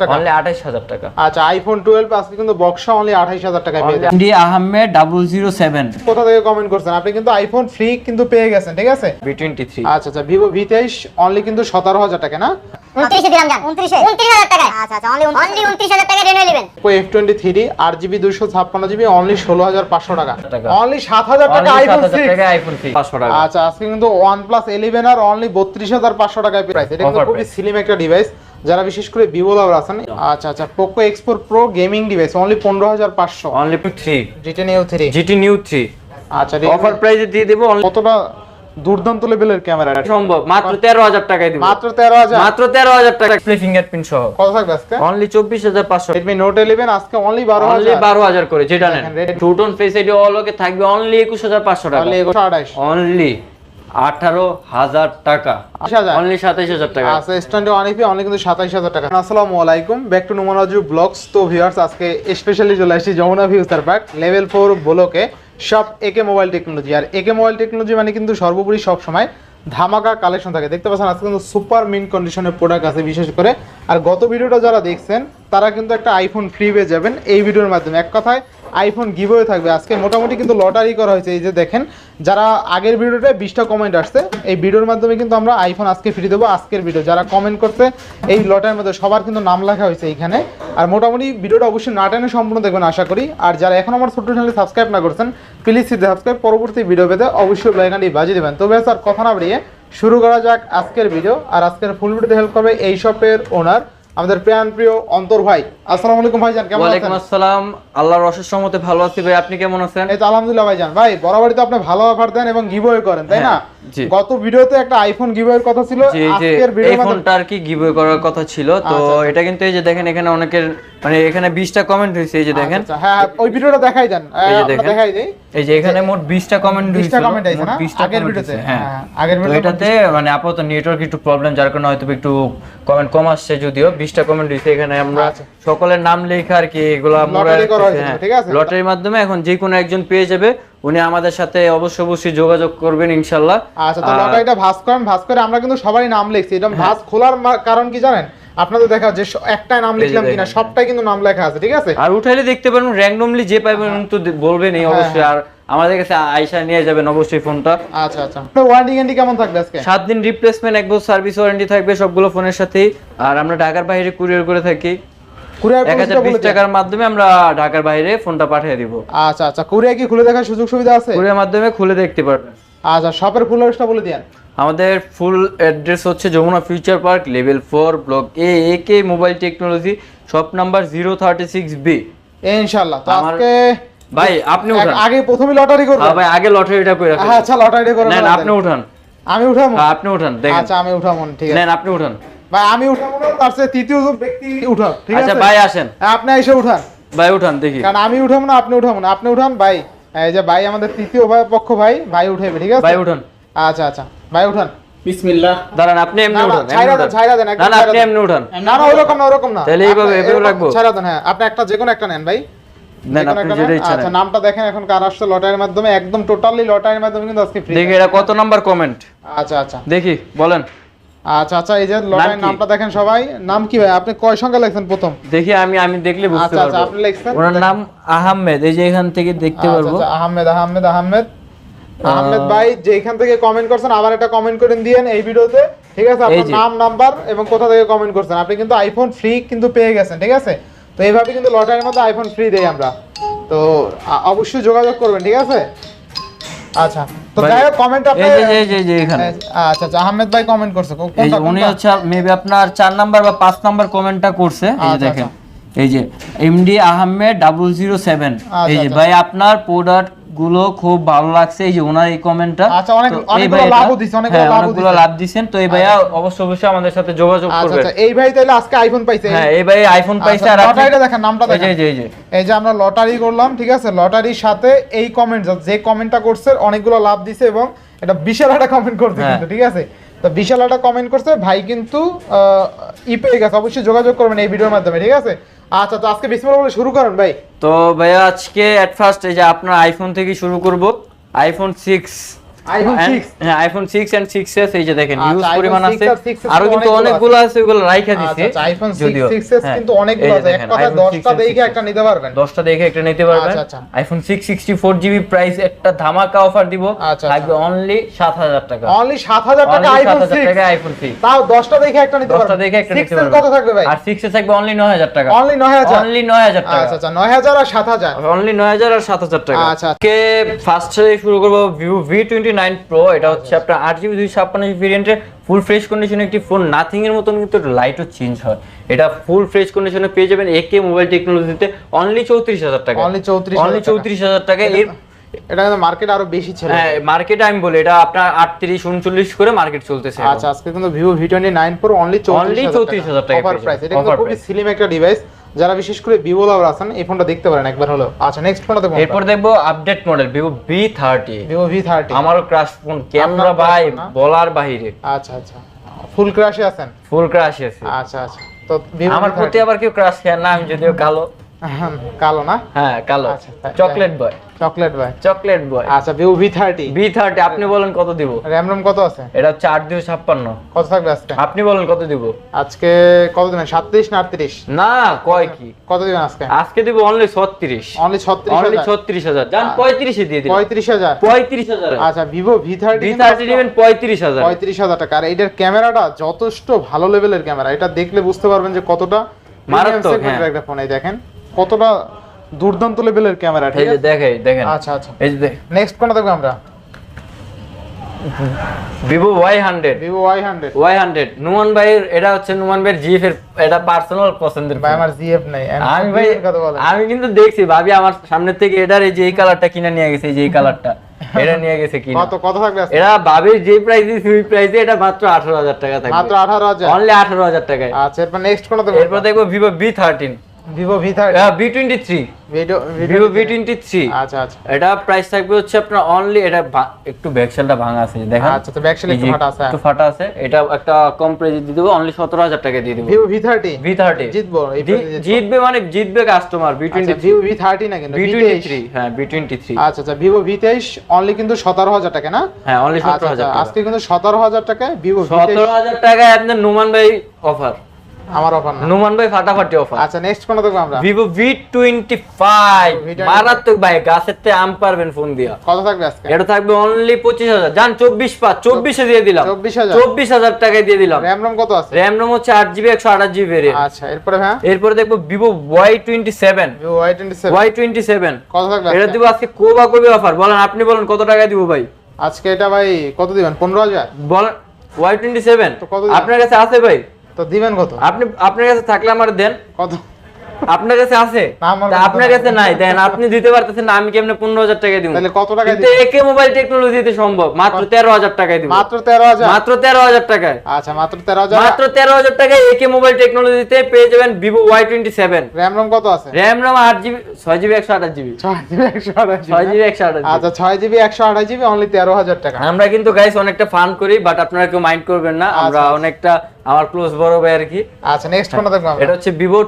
টাকা। অনলি আঠাইশ হাজার টাকা। আচ্ছা আইফোন টুয়েলভ আজকে কিন্তু বক্সা অনলি আঠাইশ হাজার টাকায় পেয়ে যাবেন। MD Ahmed double zero seven কোথা থেকে কমেন্ট করছেন? আপনি কিন্তু আইফোন ফ্রি কিন্তু পেয়ে গেছেন ঠিক আছে? বি টোয়েন্টি থ্রি আচ্ছা আচ্ছা অনলি কিন্তু টাকা না? দিলাম আচ্ছা আচ্ছা অনলি অনলি উনত্রিশ হাজার টাকা। নেবেন অনলি। অনলি আইফোন আইফোন আচ্ছা আজকে কিন্তু ওয়ান প্লাস আর অনলি বত্রিশ হাজার পাঁচশো টাকায় প্রাইস এটা কিন্তু খুবই স্লিম একটা ডিভাইস যারা বিশেষ করে ভিভো লাভার আছেন আচ্ছা আচ্ছা Poco X four pro gaming device only পনেরো হাজার পাঁচশো। Only three GT ten U three GT new three আচ্ছা অফার প্রাইসে দিয়ে দেবো কতটা দুর্দান্ত লেভেলের ক্যামেরা সম্ভব। মাত্র তেরো হাজার টাকায় দিব। মাত্র তেরো হাজার? মাত্র তেরো হাজার টাকা। ফিঙ্গারপ্রিন্ট সহ। কত থাকবে আজকে? অনলি চব্বিশ হাজার পাঁচশো। রেডমি নোট ইলেভেন আজকে অনলি বারো অনলি হাজার বারো হাজার করে যেটা নেন। টু টোন ফেস আইডি অলকে থাকবে অনলি একুশ হাজার পাঁচশো টাকা। অনলি একুশো আঠাইশ অনলি আঠারো হাজার টাকা। অনলি সাতাইশ হাজার টাকা। আচ্ছা স্ট্যান্ডে অনেকই অনলি কিন্তু সাতাইশ হাজার টাকা। আসসালামু আলাইকুম ব্যাক টু নুমানাজু ব্লগস তো ভিউয়ার্স আজকে স্পেশালি চলে আসছি Jamuna future park level four ব্লকে। সব একে মোবাইল টেকনোলজি আর একে মোবাইল টেকনোলজি মানে কিন্তু সর্বোপরি সব সময় ধামাকা কালেকশন থাকে। দেখতে পাচ্ছেন আজকে কিন্তু সুপার মিন কন্ডিশনের প্রোডাক্ট আছে বিশেষ করে। আর গত ভিডিওটা যারা দেখছেন তারা কিন্তু একটা আইফোন ফ্রি পেয়ে যাবেন। এই ভিডিওর মাধ্যমে। এক কথায় আইফোন গিভওয়ে থাকবে। আজকে মোটামুটি কিন্তু লটারি করা হয়েছে। এই যে দেখেন, যারা আগের ভিডিওটায় বিশটা কমেন্ট আসছে, এই ভিডিওর মাধ্যমে কিন্তু আমরা আইফোন আজকে ফ্রি দেবো আজকের ভিডিও যারা কমেন্ট করছে, এই লটারির মধ্যে সবার কিন্তু নাম লেখা হয়েছে এইখানে। আর মোটামুটি ভিডিওটা অবশ্যই না টেনে সম্পূর্ণ দেখবেন, আশা করি। আর যারা এখন আমার ছোট্ট চ্যানেলে সাবস্ক্রাইব না করছেন প্লিজ সাবস্ক্রাইব পরবর্তী ভিডিও পেতে অবশ্যই লাইকানটি বাজিয়ে দেবেন। তবে স্যার কথা না বাড়িয়ে শুরু করা যাক আজকের ভিডিও আর আজকের ফুল ভিডিওতে হেল্প করবে এই শপের ওনার আমাদের প্রিয় প্রিয় অন্তর ভাই। আসসালামু আলাইকুম ভাইজান কেমন আছেন? ওয়ালাইকুম আলাইকুম আসসালাম। আল্লাহর অশেষ রহমতে ভালো আছি ভাই আপনি কেমন আছেন? এই তো আলহামদুলিল্লাহ ভাইজান। ভাই বরাবরই তো আপনি ভালো অফার দেন এবং গিভওয়ে করেন তাই না হ্যাঁ, জি। গত ভিডিওতে একটা আইফোন গিভওয়ের কথা ছিল আজকের ভিডিওর মাধ্যমে ফোনটা আর কি গিভওয়ে করার কথা ছিল। তো আচ্ছা, আচ্ছা। এটা কিন্তু এই যে দেখেন এখানে অনেকের মানে এখানে 20টা কমেন্ট হয়েছে এই যে দেখেন। আচ্ছা, হ্যাঁ ওই ভিডিওটা দেখাই দেন। আমরা দেখাই দেই। এই যে এখানে মোট 20টা কমেন্ট হইছে 20টা comment হয়েছে না? আগের ভিডিওতে? হ্যাঁ। হ্যাঁ, আগের ভিডিওতে এটাতে মানে আপাতত নেটওয়ার্ক একটু প্রবলেম যার কারণে হয়তো একটু কমেন্ট কম আসছে যদিও। 20টা কমেন্ট হয়েছে এখানে। আমরা আচ্ছা। সকলের নাম লেখা আর কি এগুলো আছে? লটারির মাধ্যমে এখন যে কোনো একজন পেয়ে যাবে। উনি আমাদের সাথে অবশ্যই অবশ্যই যোগাযোগ করবেন ইনশাল্লাহ। আচ্ছা তো লটারিটা ভাঁজ করেন ভাঁজ করে আমরা কিন্তু সবাই নাম লিখছি। এটা হ্যাঁ। ভাঁজ খোলার কারণ কি জানেন? আপনাদের দেখা যে একটাই নাম এই লিখলাম কিনা সবটাই কিন্তু নাম লেখা আছে ঠিক আছে? আর উঠাইলে দেখতে পারবেন র্যান্ডমলি যে পাইবেন তো দে- বলবেনই হ্যাঁ, অবশ্যই। আর আমাদের কাছে আয়সা নিয়ে যাবেন অবশ্যই ফোনটা। আচ্ছা আচ্ছা। আপনার ওয়ারেন্টি গ্যারান্টি কেমন থাকবে আজকে? সাত দিন রিপ্লেসমেন্ট এক বছর সার্ভিস ওয়ারেন্টি থাকবে সবগুলো ফোনের সাথেই। আর আমরা ঢাকার বাইরে কুরিয়ার করে থাকি। কুরিয়ার এক হাজার বিশ টাকার মাধ্যমে আমরা ঢাকার বাইরে ফোনটা পাঠিয়ে দিব। আচ্ছা আচ্ছা। কুরিয়ার কি খুলে দেখার সুযোগ সুবিধা আছে? কুরিয়ার মাধ্যমে খুলে দেখতে পারবেন। আচ্ছা শপের ফুল অ্যাড্রেসটা বলে দিন আমাদের ফুল অ্যাড্রেস হচ্ছে Jamuna future park level four block A A K mobile technology shop number zero thirty six B তো আজকে ভাই আপনি উঠান। আগে প্রথমে লটারি করব। হ্যাঁ ভাই আগে লটারিটা করে রাখেন। আচ্ছা লটারি করে নেন আপনি উঠান। আমি উঠাবো? হ্যাঁ, আপনি উঠান দেখেন। আচ্ছা আমি উঠাবো ঠিক আছে। নেন আপনি উঠান। ভাই আমি উঠাবো না তার সাথে তৃতীয় ব্যক্তি উঠাও ঠিক আচ্ছা আছে? ভাই আসেন। হ্যাঁ, আপনি এসে উঠান। ভাই উঠান দেখি। কারণ আমি উঠাবো না আপনি উঠাবো না। আপনি উঠান ভাই। এই যে ভাই আমাদের তৃতীয় ভাই পক্ষ ভাই ভাই উঠাইবে ঠিক আছে? ভাই উঠান। আচ্ছা আচ্ছা। ভাই উঠান। বিসমিল্লাহ। দাঁড়ান আপনি এমনি না, না, উঠান ছাইরা দেন, ছাইরা দেন, না একদম না ছাইরা আপনি এমনি উঠান। না না ওরকম না ওরকম না। তাহলে এইভাবে- এভাবে এরকম ছাইরা দেন হ্যাঁ। আপনি একটা যে কোনো একটা নেন। ভাই আচ্ছা নামটা দেখেন এখন কার আসছে লটারির মাধ্যমে একদম টোটালি লটারির মাধ্যমে কিন্তু আজকে ফ্রি দেখি এটা কত নাম্বার কমেন্ট আচ্ছা আচ্ছা। দেখি বলেন। আচ্ছা আচ্ছা এই যে লটারির নামটা দেখেন সবাই। নাম কি ভাই? আপনি কয় সংখ্যা লেখছেন প্রথম? দেখি আমি আমি দেখলে বুঝতে আচ্ছা আচ্ছা আপনি লিখছেন। ওনার নাম আহমেদ এই যে এখান থেকে দেখতে আচ্ছা, পারব। আচ্ছা, আহমেদ আহমেদ আহমেদ। আহমেদ ভাই যে এখান থেকে কমেন্ট করছেন আবার একটা কমেন্ট করে দিয়েন এই ভিডিওতে। ঠিক আছে আপনার নাম নাম্বার এবং কোথা থেকে কমেন্ট করছেন। আপনি কিন্তু আইফোন ফ্রি কিন্তু পেয়ে গেছেন ঠিক আছে? তো এইভাবে কিন্তু লটারির মধ্যে আইফোন ফ্রি দেই আমরা। তো অবশ্যই যোগাযোগ করবেন ঠিক আছে? আচ্ছা তো যাই হোক কমেন্ট আপনি এই যে এই যে এখানে। আচ্ছা আচ্ছা আহমেদ ভাই কমেন্ট করছে। কোনটা উনি হচ্ছে মেবি আপনার চার নাম্বার বা পাঁচ নাম্বার কমেন্টটা করছে এই আচ্ছা, দেখেন। এই যে MD Ahmed double zero seven এই যে আচ্ছা। ভাই আপনার প্রোডাক্ট গুলো খুব ভালো লাগছে। এই যে ওনার এই কমেন্টটা আচ্ছা, অনেক- অনেকগুলো লাভও দিছে, অনেকগুলো হ্যাঁ, লাভও অনেকগুলো লাভ দিছেন। তো এই ভাইয়া অবশ্যই অবশ্যই আমাদের সাথে যোগাযোগ আচ্ছা করবে আচ্ছা এই ভাই তাহলে আজকে আইফোন পাইছে। হ্যাঁ এই ভাই আইফোন পাইছে আচ্ছা, আর আপনি- লটারিটা দেখেন, নামটা দেখেন। এই যে এই যে। এই যে আমরা লটারি করলাম ঠিক আছে? লটারির সাথে এই কমেন্ট যে কমেন্টটা করছে অনেকগুলো লাভ দিছে এবং এটা বিশাল একটা কমেন্ট করছে হ্যাঁ। কিন্তু ঠিক আছে? তো বিশাল একটা কমেন্ট করছে ভাই কিন্তু ই পেয়ে গেছে। অবশ্যই যোগাযোগ করবেন এই ভিডিওর মাধ্যমে ঠিক আছে? আচ্ছা তো আজকে বিসমিল্লাহ বলে শুরু করুন ভাই। তো ভাই, আজকে এট ফার্স্ট এই যে আপনার আইফোন থেকে শুরু করব। IPhone six 6 iPhone 6 and 6s এই যে দেখেন আচ্ছা, ইউজ পরিমাণ আছে। আরও কিন্তু অনেকগুলো আছে। ওগুলো রাইখা আচ্ছা আচ্ছা আইফোন 6s হ্যাঁ, কিন্তু অনেকগুলো আছে। এক 6 10টা দেখে একটা নিতে পারবেন। দশটা দেখে একটা নিতে পারবেন। আচ্ছা, আচ্ছা। IPhone six sixty four GB price একটা ধামাকা অফার দিব। আচ্ছা, থাকবে অনলি সাত হাজার টাকা। অনলি 7000 টাকা আইফোন 7,000 টাকা 6 আইফোন সিক্স তাও 10টা দেখে একটা নিতে পারবেন। দশটা দেখে একটা নিতে পারবেন। কত থাকবে ভাই। আর সিক্সে থাকবে অনলি নয় হাজার টাকা। অনলি 9000 অনলি নয় হাজার টাকা। আচ্ছা আচ্ছা 9000 আর 7000 অনলি নয় হাজার আর সাত হাজার টাকা। আচ্ছা। কে ফার্স্ট শুরু করব Vivo V twenty nine pro এটা হচ্ছে আপনার আট জিবি দুই ছাপ্পান্ন ভেরিয়েন্টের ফুল ফ্রেশ কন্ডিশনে একটি ফোন নাথিং এর মতন কিন্তু লাইটও চেঞ্জ হয়। এটা ফুল ফ্রেশ কন্ডিশনে পেয়ে যাবেন একে মোবাইল টেকনোলজিতে অনলি চৌত্রিশ হাজার টাকা। Only 34,000 only. চৌত্রিশ হাজার টাকা। এর এটা কিন্তু মার্কেট আরও বেশি ছিল হ্যাঁ মার্কেট আমি বলি এটা আপনার আটত্রিশ উনচল্লিশ করে মার্কেট চলতেছে আচ্ছা আজকে কিন্তু Vivo V twenty nine pro only Only 34,000 টাকা অফার প্রাইস এটা খুবই স্লিম একটা ডিভাইস যারা বিশেষ করে ভিভো লাভার আছেন এই ফোনটা দেখতে পারেন একবার হলো। আচ্ছা নেক্সট ফোনটা দেখব এরপর দেখব update model Vivo V thirty Vivo V thirty আমারও ক্রাশ ফোন ক্যামেরা ভাই? বলার বাহিরে। আচ্ছা আচ্ছা। ফুল ক্রাশে আছেন? ফুল ক্রাশে আছে। আচ্ছা আচ্ছা। তো আমার প্রতি আবার কেউ ক্রাশ খেয়ে না আমি যদিও কালো। কালো না? হ্যাঁ কালো। আচ্ছা, চকলেট বয় চকলেট ভাই চকলেট বয় আচ্ছা Vivo V thirty V thirty আপনি বলেন কত দিব? র্যাম রোম কত আছে? এটা আট দুই ছাপ্পান্ন। কত থাকবে আজকে? আপনি বলেন কত দিব? আজকে কত দিবেন? সাতত্রিশ না আটত্রিশ? না কয় কি? কত দিবেন আজকে? আজকে দিব অনলি ছত্রিশ। অনলি ছত্রিশ অনলি হাজার। ছত্রিশ হাজার। যান পঁয়ত্রিশে দিয়ে দিন পঁয়ত্রিশ হাজার। পঁয়ত্রিশ হাজার। আচ্ছা Vivo V thirty V thirty নেবেন পঁয়ত্রিশ হাজার। পঁয়ত্রিশ হাজার টাকা। আর এটার ক্যামেরাটা যথেষ্ট ভালো লেভেলের ক্যামেরা। এটা দেখলে বুঝতে পারবেন যে কতটা মারাত্মক, হ্যাঁ। একটা ফোন এই দেখেন। কতটা দুর্দান্ত লেভেলের ক্যামেরা ঠিক আছে? দেখে দেখেন। আচ্ছা আচ্ছা। এই যে দেখ। নেক্সট কোনটা দেখব আমরা? Vivo Y hundred Vivo Y hundred Y hundred Numan ভাইয়ের এটা হচ্ছে নুমান ভাইয়ের জিএফ এর এটা পার্সোনাল পছন্দের ভাই আমার জিএফ নাই। আমি ভাই আমি কিন্তু দেখছি ভাবি আমার সামনের থেকে এটার এই যে এই কালারটা কিনে নিয়ে গেছে এই যে এই কালারটা এটা নিয়ে গেছে কি কত কত থাকবে? এরা ভাবির যে প্রাইসে সেই প্রাইসে এটা মাত্র আঠারো হাজার টাকা থাকবে। মাত্র আঠারো হাজার? অনলি আঠারো হাজার টাকায়। আচ্ছা এরপর নেক্সট কোনটা দেখব? এরপর দেখব Vivo V thirteen Vivo V twenty three Vivo V twenty three আচ্ছা আচ্ছা। এটা প্রাইস থাকবে হচ্ছে আপনার অনলি এটা একটু ব্যাকসেলটা ভাঙা আছে দেখেন। আচ্ছা তো ব্যাকশেল এই একটু ফাটা আছে। একটু ফাটা আছে এটা একটা কম প্রাইসে দিয়ে দেবো অনলি সতেরো হাজার টাকা দিয়ে দেবো। Vivo V thirty V thirty জিতবো জিতবো। মানে জিতবে কাস্টমার বি টোয়েন্টি আচ্ছা ভিভো ভি থার্টি না কিন্তু ভি টোয়েন্টি থ্রি হ্যাঁ বি টোয়েন্টি থ্রি আচ্ছা আচ্ছা ভিভো ভি তেইশ অনলি কিন্তু সতেরো হাজার টাকা না? হ্যাঁ অনলি আচ্ছা সতেরো হাজার আচ্ছা, আজকে কিন্তু সতেরো হাজার টাকায় ভিভো ভি সতেরো হাজার টাকায় আপনার নুমান ভাই অফার আমার অফার না। নুমান ভাই ফাটাফাটি অফার আচ্ছা নেক্সট কোনটা দেখব আমরা? V25 মারাত্মক ভাই গাছের তে আম পারবেন ফোন দিয়া। কত থাকবে আজকে? এটা থাকবে অনলি পঁচিশ হাজার। যান চব্বিশ পাঁচ চব্বিশে দিয়ে দিলাম। 24,000 চব্বিশ হাজার টাকায় দিয়ে দিলাম। র্যাম রোম কত আছে? র্যাম রোম হচ্ছে আট জিবি একশো আঠাশ জিবি ভেরিয়েন্ট আচ্ছা এরপরে হ্যাঁ? এরপরে দেখব twenty seven Y twenty seven কত থাকবে এটা? দিব আজকে কোবা কবি অফার বলেন আপনি বলেন কত টাকা দিব ভাই? আজকে এটা ভাই কত দিবেন? পনেরো হাজার? বলেন ওয়াই টোয়েন্টি সেভেন তো কত আপনার কাছে আছে ভাই? তো দিবেন কত? আপনি আপনার কাছে থাকলে আমার দেন। কত? আপনার কাছে আছে? আপনার কাছে নাই দেন আপনি দিতে পারতেছেন না আমি কেমনে পনেরো হাজার টাকা দিব? তাহলে কত টাকা কিন্তু একে মোবাইল টেকনোলজিতে সম্ভব মাত্র তেরো হাজার টাকায় দিব। মাত্র তেরো হাজার? মাত্র তেরো হাজার টাকায়। আচ্ছা মাত্র তেরো হাজার? মাত্র তেরো হাজার টাকায় একে মোবাইল টেকনোলজিতে পেয়ে যাবেন Vivo Y twenty seven RAM ROM কত আছে? র্যাম রাম আট জিবি ছয় জিবি একশো আঠাশ জিবি ছয় জিবি একশো আঠাশ ছয় জিবি একশো আঠাশ আচ্ছা ছয় জিবি একশো আঠাশ জিবি অনলি তেরো হাজার টাকা। আমরা কিন্তু গাইস অনেকটা ফান করি বাট আপনারা কেউ মাইন্ড করবেন না। আমরা আচ্ছা। অনেকটা আমার ক্লোজ বড় ভাই আর কি। আচ্ছা নেক্সট কোনটা দেখব এটা হচ্ছে Vivo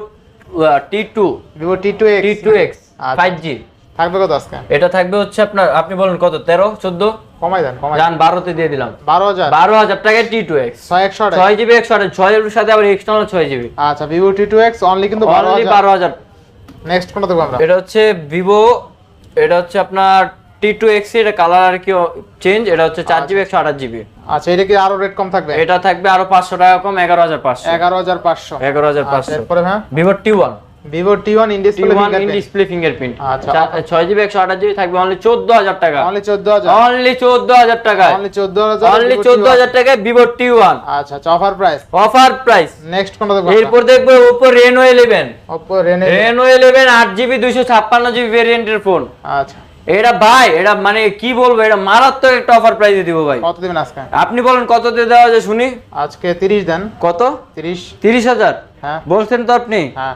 T two Vivo T two T two X. Five G থাকবে কত আজকে? এটা থাকবে হচ্ছে আপনার আপনি বলুন কত? তেরো চোদ্দ? কমাই দেন কমাই দেন। বারোতে দিয়ে দিলাম। বারো হাজার। বারো হাজার টাকায় টি টু এক্স ছয় একশো ছয় জিবি একশো আঠাশ। ছয় জিবির সাথে আবার এক্সটার্নাল ছয় জিবি। আচ্ছা Vivo T two X only কিন্তু অনলি বারো হাজার। নেক্সট কোনটা দেখব আমরা? এটা হচ্ছে ভিভো এটা হচ্ছে আপনার টি টু এক্স এটা কালার আর কি চেঞ্জ এটা হচ্ছে চার জিবি একশো আঠাশ জিবি আচ্ছা এটা কি আরও রেট কম থাকবে? এটা থাকবে আরও পাঁচশো টাকা কম এগারো হাজার পাঁচশো। এগারো হাজার পাঁচশো। এগারো হাজার আচ্ছা, পাঁচশো। এরপরে হ্যাঁ Vivo T one Vivo T one T in display fingerprint আচ্ছা। ছয় জিবি একশো আঠাশ জিবি থাকবে অনলি চোদ্দ হাজার টাকা। অনলি চোদ্দ হাজার। অনলি চোদ্দ হাজার টাকা অনলি চোদ্দ হাজার অনলি চোদ্দ হাজার টাকায় ভিভো টি ওয়ান আচ্ছা আচ্ছা offer price offer price next কোনটা দেখব এরপর দেখব Oppo Reno eleven Oppo Reno Reno eleven আট জিবি দুইশো ছাপ্পান্ন জিবি ভেরিয়েন্টের ফোন আচ্ছা। এটা ভাই এটা মানে কি বলব এটা মারাত্মক একটা অফার প্রাইসে দিব ভাই। কত দিবেন আজকে? আপনি বলেন কত দিয়ে দেওয়া যায় শুনি। আজকে তিরিশ দেন। কত? তিরিশ। তিরিশ হাজার? হ্যাঁ। বলছেন তো আপনি? হ্যাঁ।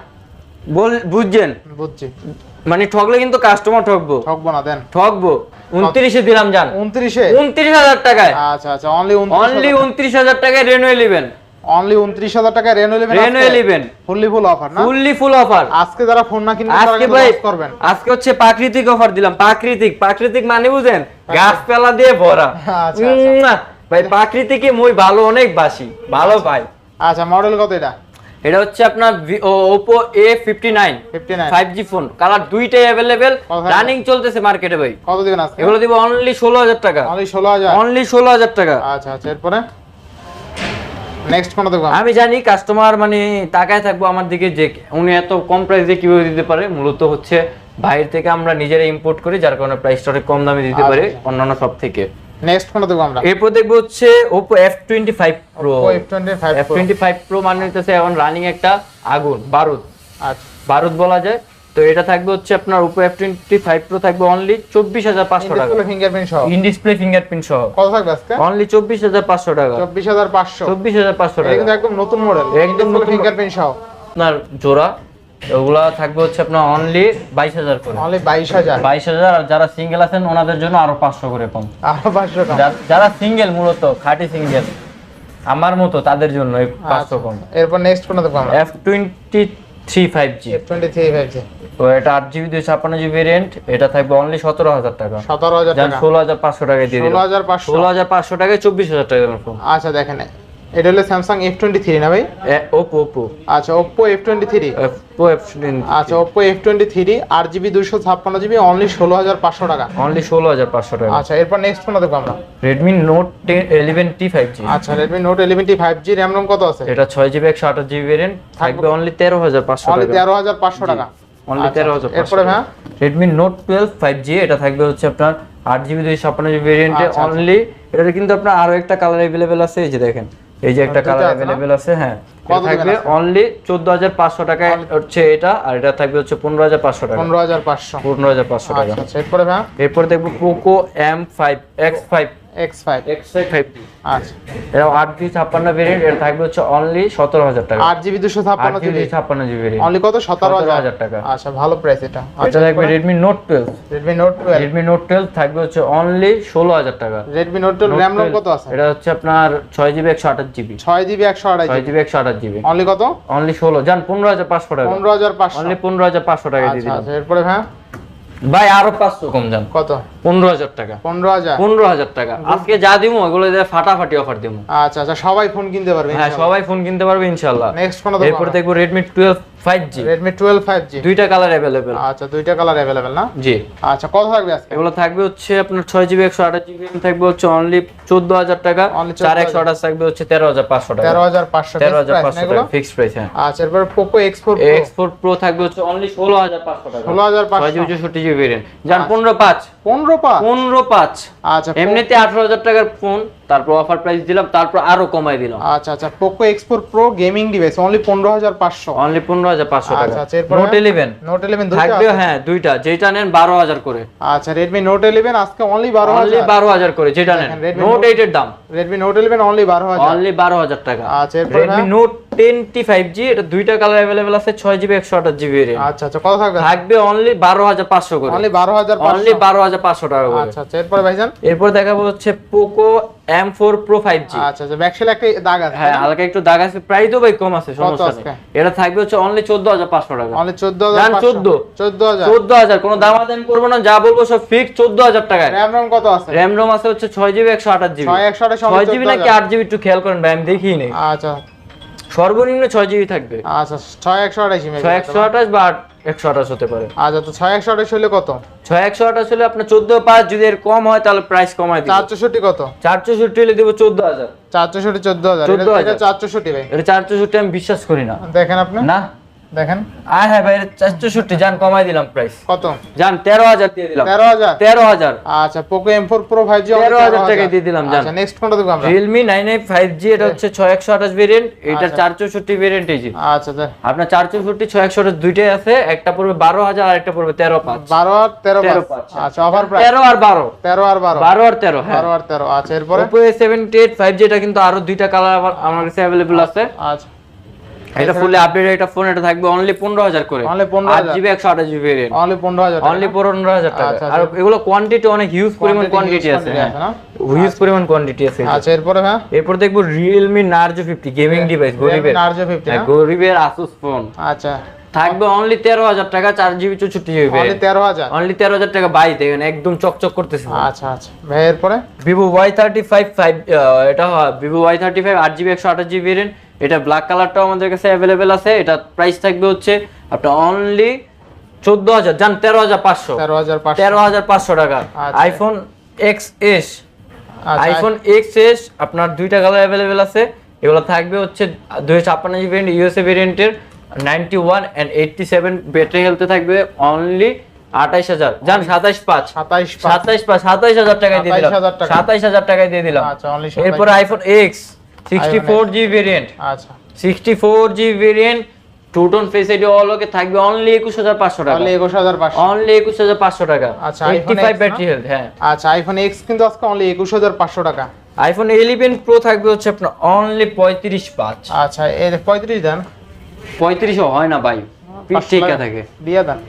বল বুঝছেন? বুঝছি। মানে ঠকলে কিন্তু কাস্টমার ঠকবো। ঠকবো না দেন। ঠকবো। উনত্রিশে দিলাম জান। উনত্রিশে? উনত্রিশ হাজার টাকায়। আচ্ছা আচ্ছা অনলি অনলি উনত্রিশ হাজার টাকায় রেনো ইলেভেন অনলি উনত্রিশ হাজার টাকা Reno eleven Reno eleven fully full offer না? ফুললি ফুল অফার আজকে যারা ফোন না কিনবে আজকে ভাই করবেন। আজকে হচ্ছে প্রাকৃতিক অফার দিলাম প্রাকৃতিক। প্রাকৃতিক মানে বুঝেন গাছপালা দিয়ে ভরা। আচ্ছা, ভাই প্রাকৃতিকে মই ভালো অনেক বাসি। ভালো পাই আচ্ছা মডেল কত এটা? এটা হচ্ছে আপনার Oppo A fifty nine 59 five G phone colour দুইটাই অ্যাভেলেবেল রানিং চলতেছে মার্কেটে ভাই। কত দিবেন এগুলো দিব অনলি ষোলো হাজার টাকা। অনলি ষোলো হাজার। অনলি ষোলো হাজার টাকা। আচ্ছা আচ্ছা এরপরে? নেক্সট কোন দেখব? আমি জানি কাস্টমার মানে তাকায় থাকব আমার দিকে যে উনি এত কম প্রাইসে কীভাবে দিতে পারে। মূলত হচ্ছে বাইরে থেকে আমরা নিজেরা ইম্পোর্ট করি যার কারণে প্রাইসটা অনেক কম দামে দিতে পারে আচ্ছা। অন্যান্য সব থেকে। নেক্সট কোন দেখব আমরা? এরপর দেখব হচ্ছে Oppo F twenty five pro F twenty five F twenty five pro মানে হচ্ছে এখন রানিং একটা আগুন বারুদ। আচ্ছা। বারুদ বলা যায়। তো এটা থাকবে হচ্ছে আপনার Oppo F twenty five pro থাকবে অনলি চব্বিশ হাজার পাঁচশো টাকা। ফিঙ্গারপ্রিন্ট সহ? ইন ডিসপ্লে ফিঙ্গারপ্রিন্ট সহ। কত থাকবে আজকে? অনলি চব্বিশ হাজার পাঁচশো টাকা। চব্বিশ হাজার পাঁচশো। চব্বিশ হাজার পাঁচশো এটা টাকা। কিন্তু একদম নতুন মডেল একদম নতুন ফিঙ্গারপ্রিন্ট সহ। আপনার জোড়া ওগুলা থাকবে হচ্ছে আপনার অনলি বাইশ হাজার করে। অনলি বাইশ হাজার। বাইশ হাজার আর যারা সিঙ্গেল আছেন ওনাদের জন্য আরও পাঁচশো করে কম। আরও পাঁচশো টাকা যারা সিঙ্গেল মূলত খাঁটি সিঙ্গেল আমার মতো তাদের জন্য এই পাঁচশো কম। এরপর নেক্সট কোন দেখব আমরা? F twenty three five G. Twenty three five G. তো এটা আট জিবি দুই ছাপ্পান্ন জিবি ভেরিয়েন্ট এটা থাকবে অনলি সতেরো হাজার টাকা। সতেরো হাজার ষোলো হাজার পাঁচশো টাকায় দিয়ে ষোলো হাজার পাঁচশো। ষোলো হাজার পাঁচশো টাকায় চব্বিশ হাজার টাকা আচ্ছা দেখেন। এটা হলো স্যামসাং এফ টোয়েন্টি থ্রি না ভাই? ওপো ওপো আচ্ছা Oppo F twenty three Oppo F আচ্ছা ওপ্পো এফ টোয়েন্টি থ্রি আট জিবি দুশো ছাপ্পান্ন জিবি অনলি ষোলো হাজার পাঁচশো টাকা। অনলি ষোলো হাজার পাঁচশো টাকা। আচ্ছা এরপর নেক্সট ফোন দেখব আমরা। Redmi Note ten eleven T five G আচ্ছা Redmi Note eleven T five G RAM ROM কত আছে? এটা ছয় জিবি একশো আঠাশ জিবি ভেরিয়েন্ট থাকবে। অনলি তেরো হাজার পাঁচশো অনলি টাকা। তেরো হাজার পাঁচশো টাকা। অনলি আচ্ছা, তেরো হাজার এরপরে হ্যাঁ Redmi Note twelve five G এটা থাকবে হচ্ছে আপনার আট জিবি দুই ছাপ্পান্ন জিবি ভেরিয়েন্টে আচ্ছা, আচ্ছা। অনলি এটাতে কিন্তু আপনার আরও একটা কালার অ্যাভেলেবেল আছে এই যে দেখেন। এই যে একটা কালার अवेलेबल আছে হ্যাঁ। থাকবে অনলি চোদ্দ হাজার পাঁচশো টাকায় হচ্ছে এটা আর এটা থাকবে হচ্ছে পনেরো হাজার পাঁচশো টাকা। পনেরো হাজার পাঁচশো। পনেরো হাজার পাঁচশো টাকা। আচ্ছা এরপর এরপরে হ্যাঁ এরপর দেখব Poco M five X five X five X five আচ্ছা। এটা আট জিবি ছাপ্পান্ন ভেরিয়েন্ট এটা থাকবে হচ্ছে অনলি সতেরো হাজার টাকা। আট জিবি দুশো আট ছাপ্পান্ন জিবি জিবি। ছাপ্পান্ন জিবি ভেরিয়েন্ট অনলি কত? সতেরো সতেরো হাজার হাজার টাকা। আচ্ছা ভালো প্রাইস এটা। এটা থাকবে হচ্ছে অনলি ষোলো হাজার টাকা। রোম কত আছে? এটা হচ্ছে আপনার ছয় জিবি একশো আঠাশ জিবি। ছয় জিবি একশো আড়াই ছয় জিবি জিবি একশো আঠাশ জিবি। অনলি কত? অনলি ষোলো। যান পনেরো হাজার পাঁচশো টাকা। পনেরো হাজার পাঁচশো। অনলি টাকা দিয়ে আচ্ছা দিলাম। আচ্ছা এরপরে হ্যাঁ ভাই আরও পাঁচশো কম যান কত? পনেরো হাজার টাকা। পনেরো হাজার? পনেরো হাজার টাকা। আজকে যা দিব ওগুলো ফাটাফাটি অফার দিব আচ্ছা আচ্ছা সবাই ফোন কিনতে পারবে হ্যাঁ সবাই ফোন কিনতে পারবে ইনশাল্লাহ। নেক্সট ফোন এরপর দেখব Redmi twelve five G Redmi twelve five G দুইটা কালার অ্যাভেলেবেল আচ্ছা দুইটা কালার অ্যাভেলেবেল না? জি। আচ্ছা কত থাকবে আজকে? এগুলো থাকবে হচ্ছে আপনার ছয় জিবি একশো আঠাশ জিবি থাকবে হচ্ছে অনলি চোদ্দ হাজার টাকা। Only চার একশো আঠাশ থাকবে হচ্ছে তেরো হাজার পাঁচশো টাকা। তেরো হাজার পাঁচশো তেরো হাজার পাঁচশো এগুলো? টাকা ফিক্সড প্রাইস হ্যাঁ। আচ্ছা এরপর Poco X four export Pro থাকবে হচ্ছে অনলি ষোলো হাজার পাঁচশো টাকা। ষোলো হাজার ছয় পাঁচশো জিবি চৌষট্টি জিবি ভেরিয়েন্ট যান পনেরো পাঁচ। পনেরো পাঁচ? পনেরো পাঁচ। আচ্ছা এমনিতে আঠারো হাজার টাকার ফোন তারপর অফার প্রাইস দিলাম তারপর আরও কমাই দিলাম। আচ্ছা আচ্ছা Poco X four Pro gaming device only পনেরো হাজার পাঁচশো। অনলি পনেরো হাজার পাঁচশো আচ্ছা, টাকা। আচ্ছা, এরপরে? নোট ইলেভেন নোট ইলেভেন থাকবে হ্যাঁ দুইটা যেটা নেন বারো হাজার করে। আচ্ছা রেডমি নোট ইলেভেন আজকে অনলি বারো অনলি বারো হাজার করে যেটা নেন। নোট Note- এইটের দাম। রেডমি নোট ইলেভেন অনলি বারো হাজার। অনলি বারো হাজার টাকা। আচ্ছা এরপরে Redmi Note ten T five G এটা দুইটা কালার অ্যাভেলেবেল আছে ছয় জিবি একশো আঠাশ জিবি আচ্ছা আচ্ছা কত থাকবে? থাকবে অনলি বারো হাজার পাঁচশো করে। অনলি বারো হাজার অনলি বারো হাজার পাঁচশো টাকা আচ্ছা আচ্ছা এরপরে ভাইজান? এরপর দেখাবো হচ্ছে Poco M four Pro five G আচ্ছা আচ্ছা ব্যাকশেল একটা দাগ আছে হ্যাঁ হালকা একটু দাগ আছে প্রাইস তো ভাই কম আছে সমস্যা নেই। এটা থাকবে হচ্ছে অনলি চোদ্দ হাজার পাঁচশো টাকা। অনলি চোদ্দ জান, হাজার 14 চোদ্দ হাজার। চোদ্দ হাজার কোনো করব না যা বলব সব ফিক্স চোদ্দ হাজার টাকায়। র্যাম রম কত আছে? র্যাম রোম আছে হচ্ছে ছয় জিবি একশো আঠাশ জিবি ছয় একশো আঠাশ ছয় জিবি নাকি আট জিবি একটু খেয়াল করেন ভাই আমি দেখিই নাই। আচ্ছা। সর্বনিম্ন ছয় জিবি থাকবে। আচ্ছা ছয় একশো আঠাশ ছয় একশো আঠাশ বা আট একশো আঠাশ হতে পারে। আচ্ছা তো ছয় একশো আঠাশ হলে কত? ছয় একশো আঠাশ হলে আপনার চোদ্দ পাঁচ যদি এর কম হয় তাহলে প্রাইস কমায় দিই চার চৌষট্টি কত? চার চৌষট্টি হলে দেবো চোদ্দ হাজার। চার চৌষট্টি চোদ্দ হাজার। চোদ্দ হাজার। চার চৌষট্টি ভাই। এটা চার চৌষট্টি আমি বিশ্বাস করি না। দেখেন আপনি। না? দেখেন। আয় হ্যাঁ ভাই চৌষট্টি যান কমাই দিলাম প্রাইস কত? যান তেরো হাজার দিয়ে দিলাম। তেরো হাজার? তেরো হাজার। আচ্ছা Poco M four Pro five G 13,000 টাকায় দিয়ে দিলাম। আচ্ছা নেক্সট কোনটা দেখব আমরা। Realme nine eight five G এটা হচ্ছে ছয় একশো আঠাশ ভেরিয়েন্ট এটা আচ্ছা। চার চৌষট্টি ভেরিয়েন্ট এই যে। আচ্ছা আচ্ছা আপনার চার চৌষট্টি ছয় একশো আঠাশ দুইটাই আছে একটা পড়বে বারো হাজার আর একটা পড়বে তেরো পাঁচ। বারো আর তেরো তেরো পাঁচ। পাঁচ আচ্ছা অফার প্রাইস তেরো আর বারো। তেরো আর বারো। বারো আর তেরো হ্যাঁ। বারো আর তেরো। আচ্ছা এরপরে? Oppo A seventy eight five G এটা কিন্তু আরও দুইটা কালার আমার কাছে অ্যাভেলেবল আছে। আচ্ছা। এটা ফুললি আপডেট একটা ফোন এটা থাকবে অনলি পনেরো হাজার করে। Only 15,000 আট জিবি একশো আঠাশ জিবি ভেরিয়েন্ট অনলি পনেরো হাজার অনলি পনেরো হাজার টাকা। আচ্ছা, আর এগুলো কোয়ান্টিটি অনেক হিউজ পরিমাণ কোয়ান্টিটি আছে হ্যাঁ। না? হিউজ পরিমাণ কোয়ান্টিটি আছে আচ্ছা এরপরে হ্যাঁ? এরপর দেখব Realme Narzo fifty gaming device গরিবের। নার্জো ফিফটি হ্যাঁ, গরিবের আসুস ফোন আচ্ছা। থাকবে অনলি তেরো হাজার টাকা চার জিবি চৌষট্টি জিবি অনলি তেরো হাজার? অনলি তেরো হাজার টাকা বাই দেখেন একদম চকচক করতেছে আচ্ছা আচ্ছা। ভাই এরপরে? থার্টি ফাইভ ফাইভ এটা ভিভো ওয়াই থার্টি ফাইভ আট জিবি একশো আঠাশ জিবি ভেরিয়েন্ট এটা ব্ল্যাক কালারটাও আমাদের কাছে অ্যাভেলেবেল আছে। এটা প্রাইস থাকবে হচ্ছে আপনার অনলি চোদ্দ হাজার জান তেরো হাজার পাঁচশো। তেরো হাজার পাঁচশো। টাকা। IPhone X S iPhone X S আপনার দুইটা কালার অ্যাভেলেবেল আছে। এগুলো থাকবে হচ্ছে দুই ছাপ্পান্ন জিবি ইউএসএ ভেরিয়েন্টের ninety one and eighty seven battery হেলতে থাকবে অনলি আঠাইশ হাজার। জান সাতাইশ পাঁচ। সাতাইশ সাতাইশ পাঁচ সাতাইশ হাজার টাকায় দিয়ে দিলাম। সাতাইশ হাজার টাকায় দিয়ে দিলাম। আচ্ছা, only 27,000 এরপর iPhone X sixty four G variant আচ্ছা। Sixty four G variant two tone all okay থাকবে অনলি টাকা। অনলি একুশ হাজার পাঁচশো। অনলি একুশ হাজার পাঁচশো টাকা। আচ্ছা, এইটটি iPhone ফাইভ X না? ব্যাটারি হেলথ হ্যাঁ। আচ্ছা আইফোন এক্স কিন্তু আজকে অনলি একুশ হাজার পাঁচশো টাকা। আইফোন ইলেভেন প্রো থাকবে হচ্ছে আপনার অনলি পঁয়ত্রিশ পাঁচ। আচ্ছা এই পঁয়ত্রিশ দেন। পঁয়ত্রিশও হয় না ভাই পাঁচশো থাকে দিয়ে দেন।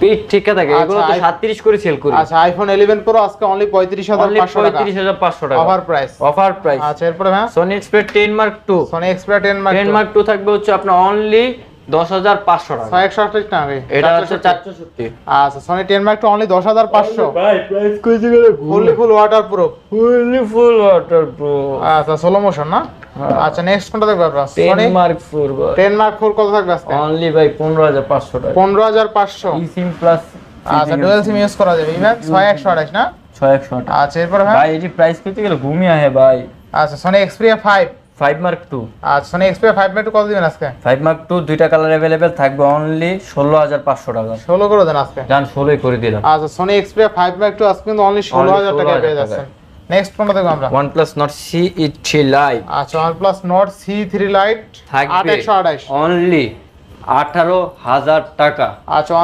পিঠ ঠিকা থাকে এগুলো তো আই- সাতত্রিশ করে সেল করি। আচ্ছা আইফোন ইলেভেন প্রো আজকে অনলি পঁয়ত্রিশ হাজার অনলি পাঁচশো টাকা। পঁয়ত্রিশ হাজার পাঁচশো টাকা। অফার প্রাইস অফার প্রাইস আচ্ছা এরপরে হ্যাঁ Sony Xperia ten Mark two Sony Xperia ten Mark ten Mark two থাকবে হচ্ছে আপনার অনলি দশ হাজার পাঁচশো টাকা। ছয় একশো আঠাশ টাকা এটা হচ্ছে চারশো সত্যি আচ্ছা Sony ten Mark two only দশ হাজার পাঁচশো। ভাই প্রাইস কইতে গেলে fully full waterproof fully full water pro আচ্ছা সোলো মোশন না? আচ্ছা নেক্সট কোনটা দেখবে আপনার ten Sony Mark four ten Mark four কত থাকবে আজকে? অনলি ভাই পনেরো হাজার পাঁচশো টাকা। পনেরো হাজার পাঁচশো। ই সিম প্লাস আচ্ছা ডুয়েল সিম ইউজ করা যাবে ইভেন ছয় একশো আঠাশ না? ছয় একশো টাকা আচ্ছা এরপরে হ্যাঁ? ভাই এটি প্রাইস কইতে গেলে ঘুমিয়ে আহে ভাই। আচ্ছা Sony Xperia five five Mark two আচ্ছা সোনি এক্সপ্রিয়া ফাইভ মেট্রো কত দিবেন আজকে? ফাইভ মার্ক টু দুইটা কালার অ্যাভেলেবেল থাকবে অনলি ষোলো হাজার পাঁচশো টাকা। ষোলো করে দেন আজকে। জান ষোলোই করে দিলাম। আচ্ছা সোনি এক্সপ্রিয়া ফাইভ মেট্রো আজকে কিন্তু অনলি ষোলো হাজার টাকা 16,000 পেয়ে যাচ্ছেন। নেক্সট কোনটা দেখব আমরা। OnePlus Nord C E three lite আচ্ছা OnePlus Nord C three lite আট থাকবে একশো আঠাশ অনলি আঠারো হাজার টাকা। আচ্ছা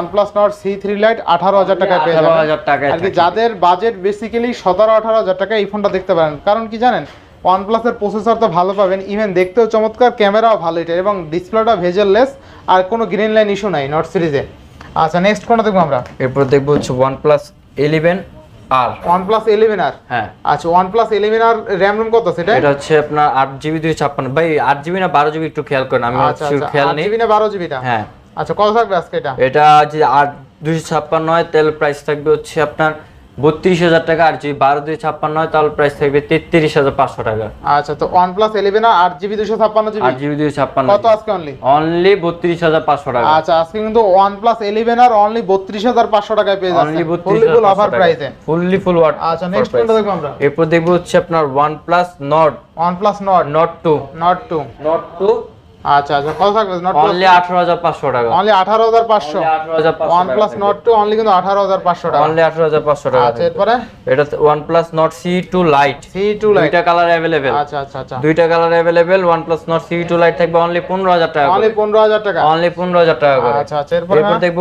সি থ্রি লাইট আঠারো হাজার টাকায় পেয়ে যাবেন। হাজার টাকায় আর কি যাদের বাজেট বেসিক্যালি সতেরো আঠারো হাজার টাকা এই ফোনটা দেখতে পারেন। কারণ কি জানেন ওয়ানপ্লাসের প্রসেসর তো ভালো পাবেন। ইভেন দেখতেও চমৎকার ক্যামেরাও ভালো এটা এবং ডিসপ্লেটা ভেজেললেস আর কোনো গ্রিন লাইন ইস্যু নাই নট সিরিজে আচ্ছা নেক্সট কোনটা দেখব আমরা। এরপর দেখব হচ্ছে OnePlus eleven R. OnePlus 11R হ্যাঁ। আচ্ছা ইলেভেন আর র্যাম রুম কত সেটা এটা? হচ্ছে আপনার আট জিবি দুই ছাপ্পান্ন। ভাই আট জিবি না বারো জিবি একটু খেয়াল করেন আমি একটু আচ্ছা খেয়াল নেই। 8GB না বারো জিবিটা হ্যাঁ। আচ্ছা কত থাকবে আজকে এটা? এটা যে আট দুইশো তেল তাহলে প্রাইস থাকবে হচ্ছে আপনার বত্রিশ হাজার টাকা আর যদি বারো দুই ছাপ্পান্ন হয় তাহলে প্রাইস থাকবে তেত্রিশ হাজার পাঁচশো টাকা। আচ্ছা তো ওয়ানপ্লাস ইলেভেন আর জিবি দুশো ছাপ্পান্ন জিবি? আট জিবি দুই ছাপ্পান্ন কত আজকে অনলি অনলি বত্রিশ হাজার পাঁচশো টাকা। আচ্ছা আজকে কিন্তু ওয়ানপ্লাস ইলেভেন আর অনলি বত্রিশ হাজার পাঁচশো টাকায় পেয়ে অনলি বত্রিশ ফুল অফার প্রাইসে ফুললি ফুল ওয়াট আচ্ছা নেক্সট কোনটা দেখব আমরা? এরপর দেখব হচ্ছে আপনার OnePlus Nord OnePlus Nord Nord two Nord two Nord two আচ্ছা আচ্ছা কত থাকবে? নট অনলি আঠারো হাজার পাঁচশো টাকা। অনলি আঠারো হাজার পাঁচশো? আঠারো হাজার পাঁচশো ওয়ানপ্লাস নট টু অনলি কিন্তু আঠারো হাজার পাঁচশো টাকা। অনলি আঠারো হাজার পাঁচশো টাকা। আচ্ছা এরপরে? এটা Nord C two lite C two দুইটা কালার অ্যাভেলেবেল আচ্ছা আচ্ছা আচ্ছা। দুইটা colour Nord C two lite থাকবে অনলি পনেরো হাজার টাকা অনলি পনেরো হাজার টাকা। অনলি পনেরো হাজার টাকা করে। আচ্ছা আচ্ছা এরপরে? এরপর দেখব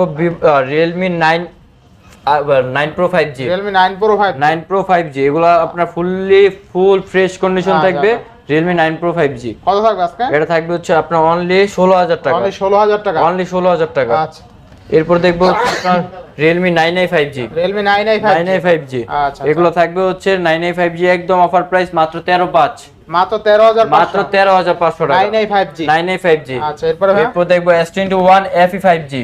nine Pro five G Realme nine Pro five nine Pro five G এগুলো আপনার ফুললি ফুল ফ্রেশ কন্ডিশন আচ্ছা, থাকবে। Realme nine Pro five G কত থাকবে আজকে? এটা থাকবে হচ্ছে আপনার অনলি ষোলো হাজার টাকা। অনলি ষোলো হাজার টাকা। অনলি ষোলো হাজার টাকা। আচ্ছা। এরপর দেখব আপনার Realme nine i five G Realme nine i five nine i five G আচ্ছা, এগুলো থাকবে হচ্ছে নাইন আই ফাইভ জি একদম অফার প্রাইস মাত্র তেরো পাঁচ। মাত্র তেরো হাজার মাত্র তেরো হাজার পাঁচশো টাকা। Nine i five G nine i five G আচ্ছা এরপরে এরপর দেখব S twenty one F five G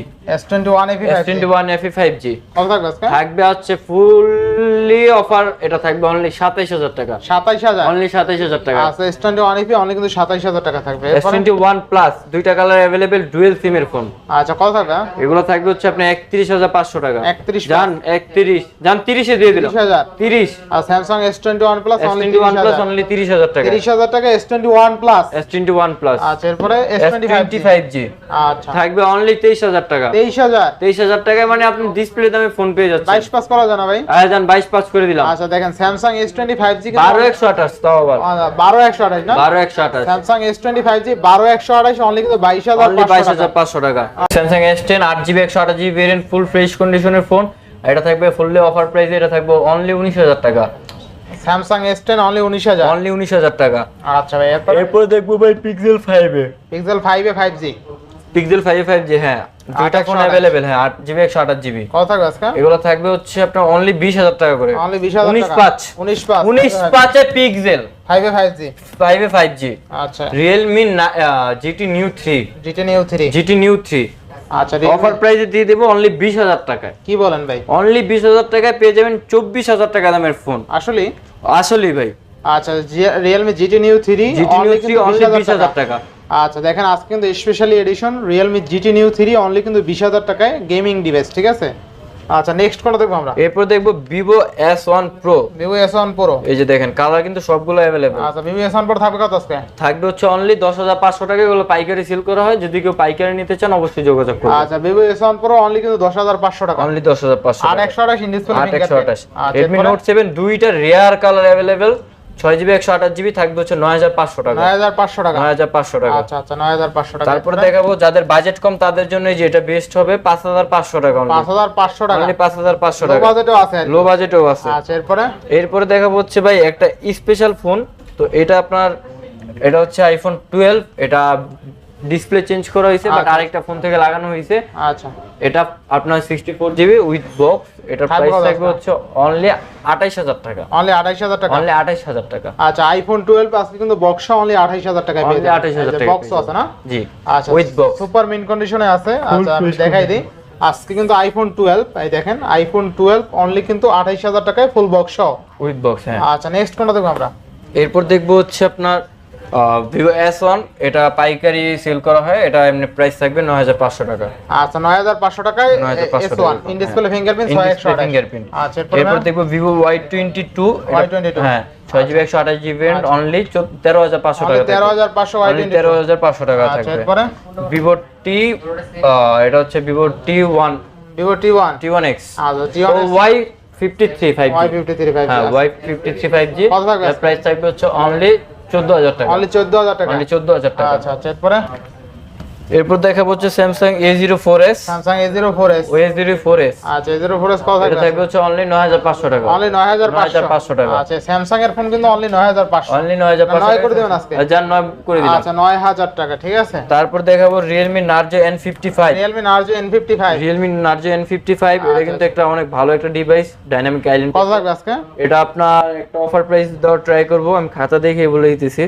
থাকবে হচ্ছে ফুললি অফার এটা থাকবে অনলি সাতাইশ হাজার টাকা। সাতাইশ হাজার? অনলি সাতাইশ হাজার টাকা। আচ্ছা এস টোয়েন্টি অনলি কিন্তু সাতাইশ হাজার টাকা থাকবে। এস এরপরে? টোয়েন্টি ওয়ান প্লাস দুইটা কালার অ্যাভেলেবেল ডুয়েল সিমের ফোন আচ্ছা কত থাকবে? এগুলো থাকবে হচ্ছে টাকা। একত্রিশ জান একত্রিশ জান তিরিশে দিয়ে দিলাম। তিরিশ হাজার। তিরিশ। আর Samsung S twenty one plus S only twenty one plus only টাকা। টাকা plus S twenty one plus আচ্ছা এরপরে আচ্ছা। থাকবে অনলি তেইশ হাজার টাকা। তেইশ হাজার। তেইশ হাজার টাকায় মানে আপনি ডিসপ্লে দামে ফোন পেয়ে যাচ্ছেন। বাইশ পাস করা যায় ভাই। আর জান বাইশ পাঁচ করে দিলাম। আচ্ছা দেখেন Samsung S twenty five G একশো আঠাশ তাও আবার। বারো একশো আঠাশ না? বারো একশো আঠাশ। স্যামসাং এস ফাইভ জি বারো একশো আঠাশ অনলি কিন্তু বাইশ হাজার অনলি বাইশ পাঁচশো হাজার টাকা। জিবি একশো আঠাশ জিবি ভেরিয়েন্ট ফুল ফ্রেশ কন্ডিশনের ফোন এটা থাকবে ফুললি অফার প্রাইসে এটা থাকবে অনলি উনিশ হাজার টাকা। স্যামসাং এস টেন অনলি উনিশ হাজার। অনলি উনিশ হাজার টাকা। আচ্ছা ভাই এরপরে? এরপরে দেখব ভাই পিক্সেল ফাইভে পিক্সেল ফাইভে five G Pixel five five G হ্যাঁ দুইটা ফোন 828 অ্যাভেলেবেল হ্যাঁ আট জিবি একশো আঠাশ জিবি কত থাকবে আজকে? এগুলো থাকবে হচ্ছে আপনার অনলি বিশ হাজার টাকা করে। অনলি বিশ হাজার উনিশ টাকা। পাঁচ। উনিশ পাঁচ। উনিশ পাঁচে পিক্সেল ফাইভে ফাইভ জি ফাইভে ফাইভ জি আচ্ছা। Realme GT Neo three GT Neo three GT Neo three আচ্ছা অফার প্রাইসে দিয়ে দেবো অনলি বিশ হাজার টাকায়। কি বলেন ভাই? অনলি বিশ হাজার টাকায় পেয়ে যাবেন চব্বিশ হাজার টাকা দামের ফোন আসলে আসলেই ভাই। আচ্ছা Realme GT Neo three GT Neo three only বিশ হাজার টাকা। আচ্ছা দেখেন আজকে কিন্তু specially edition Realme GT Neo three only কিন্তু বিশ হাজার টাকায় গেমিং ডিভাইস ঠিক আছে? আচ্ছা নেক্সট কোনটা দেখব আমরা? এরপর দেখব Vivo S one Pro Vivo S one Pro এই যে দেখেন কালার কিন্তু সবগুলো অ্যাভেলেবেল আচ্ছা ভিভো এস ওয়ান প্রো থাকবে কত আজকে? থাকবে হচ্ছে অনলি দশ হাজার পাঁচশো টাকা এগুলো পাইকারি সেল করা হয়। যদি কেউ পাইকারি নিতে চান অবশ্যই যোগাযোগ করুন। আচ্ছা Vivo S one Pro only কিন্তু দশ হাজার পাঁচশো টাকা। অনলি দশ হাজার পাঁচশো আট একশো আঠাশ ইন ডিসপ্লে আট একশো আঠাশ। রেডমি নোট সেভেন দুইটা রেয়ার কালার অ্যাভেলেবেল ছয় জিবি একশো আঠাশ জিবি থাকবে হচ্ছে নয় হাজার পাঁচশো টাকা। নয় হাজার পাঁচশো টাকা। নয় হাজার পাঁচশো টাকা। আচ্ছা আচ্ছা নয় হাজার পাঁচশো টাকা। তারপরে দেখাবো যাদের বাজেট কম তাদের জন্য যে এটা বেস্ট হবে পাঁচ হাজার পাঁচশো টাকা পাঁচ হাজার পাঁচশো টাকা। মানে পাঁচ হাজার পাঁচশো টাকা। বাজেটও আছে লো বাজেটও আছে। আচ্ছা এরপরে? এরপরে দেখাবো হচ্ছে ভাই একটা স্পেশাল ফোন তো এটা আপনার এটা হচ্ছে আইফোন টুয়েলভ এটা ডিসপ্লে চেঞ্জ করা হয়েছে বাট আচ্ছা। আরেকটা ফোন থেকে লাগানো হয়েছে। আচ্ছা। এটা আপনার sixty four GB with box এটার প্রাইস থাকবে হচ্ছে অনলি আঠাইশ হাজার টাকা। অনলি আঠাইশ হাজার টাকা? অনলি আঠাইশ হাজার টাকা। আচ্ছা আইফোন টুয়েলভ আজকে কিন্তু বক্সা অনলি আঠাইশ হাজার টাকায় পেয়ে আঠাইশ হাজার টাকা বক্স আছে না? জি আচ্ছা উইথ বক্স সুপার মিন কন্ডিশনে আছে। আচ্ছা আমি দেখাই দিই। আজকে কিন্তু আইফোন টুয়েলভ এই দেখেন আইফোন টুয়েলভ অনলি কিন্তু আঠাইশ হাজার টাকায় ফুল বক্স সহ উইথ বক্স হ্যাঁ। আচ্ছা নেক্সট কোনটা দেখব আমরা? এরপর দেখব হচ্ছে আপনার ভিভো এস ওয়ান এটা পাইকারি সেল করা হয় এটা এমনি প্রাইস থাকবে নয় হাজার পাঁচশো টাকা। আচ্ছা নয় হাজার পাঁচশো টাকায় 9500 S one in display fingerprint ছয় একশো ফিঙ্গারপ্রিন্ট আচ্ছা এরপর দেখব Vivo Y twenty two Y22 হ্যাঁ ছয় জিবি একশো আঠাশ জিবি অনলি তেরো হাজার পাঁচশো টাকা তেরো হাজার পাঁচশো ওয়াই তেরো হাজার পাঁচশো টাকা আচ্ছা থাকবে। ভিভো টি এটা হচ্ছে Vivo T one Vivo T one T one X আচ্ছা T Y fifty three five Y fifty three five হ্যাঁ Y fifty three five G কত থাকবে? প্রাইস থাকবে হচ্ছে অনলি চোদ্দ হাজার টাকা। অনলি চোদ্দ হাজার টাকা। অনলি চোদ্দ হাজার টাকা। আচ্ছা আচ্ছা এরপরে? এরপর দেখাবো হচ্ছে Samsung A zero four S Samsung A zero four S O S zero four S আচ্ছা এ জিরো ফোর এস কত এটা থাকবে? হচ্ছে অনলি নয় হাজার পাঁচশো টাকা। অনলি নয় হাজার পাঁচশো। 9500 টাকা। আচ্ছা স্যামসাং এর ফোন কিন্তু অনলি নয় হাজার পাঁচশো। অনলি নয় হাজার পাঁচশো নয় করে দিবেন আজকে? যার নয় করে দিলাম। আচ্ছা নয় হাজার টাকা ঠিক আছে? তারপর দেখাবো Realme Narzo N fifty five Realme Narzo N fifty five Realme Narzo N fifty five এটা আচ্ছা, কিন্তু একটা অনেক ভালো একটা ডিভাইস ডাইনামিক আইল্যান্ড কত থাকবে আজকে? এটা আপনার একটা অফার প্রাইস দেওয়ার ট্রাই করব আমি খাতা দেখে বলে দিতেছি।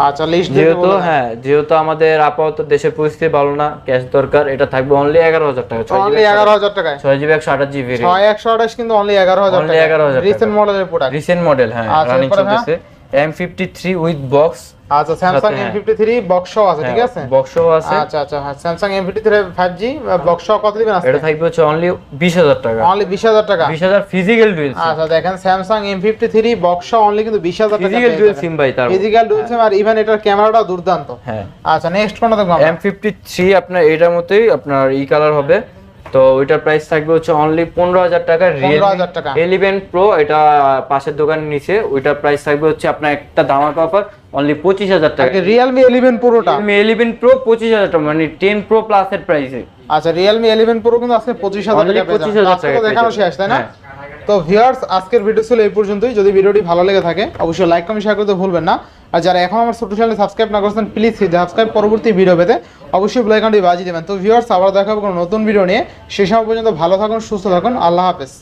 আচ্ছা লিস্ট যেহেতু হ্যাঁ যেহেতু আমাদের আপাতত দেশের পরিস্থিতি ভালো না ক্যাশ দরকার এটা থাকবে অনলি এগারো হাজার টাকা অনলি এগারো হাজার টাকায়? ছয় জিবি একশো আঠাশ জিবি ছয় একশো আঠাশ কিন্তু অনলি এগারো হাজার এগারো হাজার রিসেন্ট মডেলের প্রোডাক্ট রিসেন্ট মডেল হ্যাঁ আচ্ছা, রানিং চলতেছে। M fifty three with box আচ্ছা স্যামসাং সাথে, এম হ্যাঁ। ফিফটি থ্রি বক্সও আছে ঠিক আছে? বক্সও আছে। আচ্ছা আচ্ছা হ্যাঁ Samsung M fifty three five G বক্সও কত দিবেন আজকে? এটা থাকবে হচ্ছে অনলি বিশ হাজার টাকা। অনলি বিশ হাজার টাকা? বিশ হাজার ফিজিক্যাল ডুয়েল আচ্ছা দেখেন স্যামসাং এম ফিফটি থ্রি বক্সও অনলি কিন্তু বিশ হাজার টাকা ফিজিক্যাল ডুয়েল সিম ভাই তার ফিজিক্যাল ডুয়েল সিম আর ইভেন এটার ক্যামেরাটা দুর্দান্ত। হ্যাঁ। আচ্ছা নেক্সট কোনটা দেখব আমরা? এম ফিফটি থ্রি আপনার এটার মতোই আপনার ই কালার হবে। তো ওইটার প্রাইস থাকবে হচ্ছে অনলি পনেরো হাজার টাকা 15,000 টাকা। এলিভেন প্রো এটা পাশের দোকানের নিচে। ওইটার প্রাইস থাকবে হচ্ছে আপনার একটা ধামাকা অফার অনলি পঁচিশ হাজার টাকা। রিয়েলমি ইলেভেন প্রোটা আমি এলিভেন প্রো পঁচিশ হাজার টাকা মানে টেন প্রো প্লাসের প্রাইসে আচ্ছা রিয়েলমি ইলেভেন প্রো কিন্তু আজকে পঁচিশ হাজার টাকা 25,000 যাবেন। টাকা দেখানো শেষ তাই না? হ্যাঁ। তো ভিউয়ার্স আজকের ভিডিও ছিল এই পর্যন্তই। যদি ভিডিওটি ভালো লেগে থাকে অবশ্যই লাইক কমেন্ট শেয়ার করতে ভুলবেন না। আর যারা এখন আমার ছোট চ্যানেলে সাবস্ক্রাইব না করছেন প্লিজ সাবস্ক্রাইব পরবর্তী ভিডিও পেতে। অবশ্যই ব্লাইকানটি বাজিয়ে দেবেন। তো ভিউয়ার্স আবার দেখাবো কোনো নতুন ভিডিও নিয়ে। সে সময় পর্যন্ত ভালো থাকুন, সুস্থ থাকুন। আল্লাহ হাফেজ।